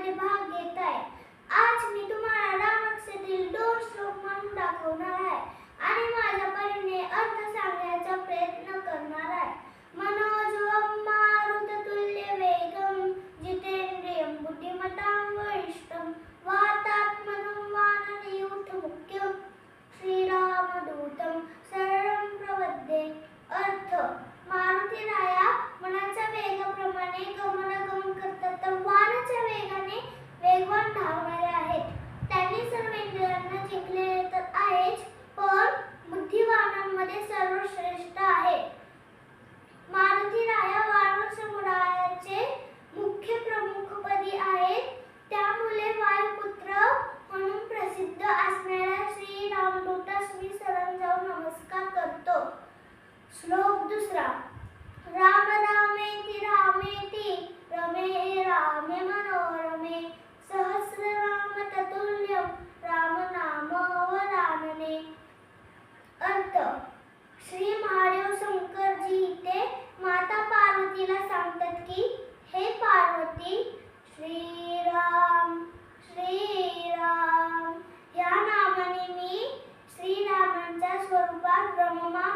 भाग घेत है। आज मैं तुम्हाला श्लोक दुसरा. राम रामेति रामेति रमे रामे मनोरमे सहस्रनाम ततुल्यम राम नाम वरानने अर्थ. श्री महादेव शंकरजी ते माता पार्वतीला सांगतात की हे पार्वती श्रीराम श्रीराम या नामाने मी श्रीरामांच्या स्वरूपात ब्रह्मा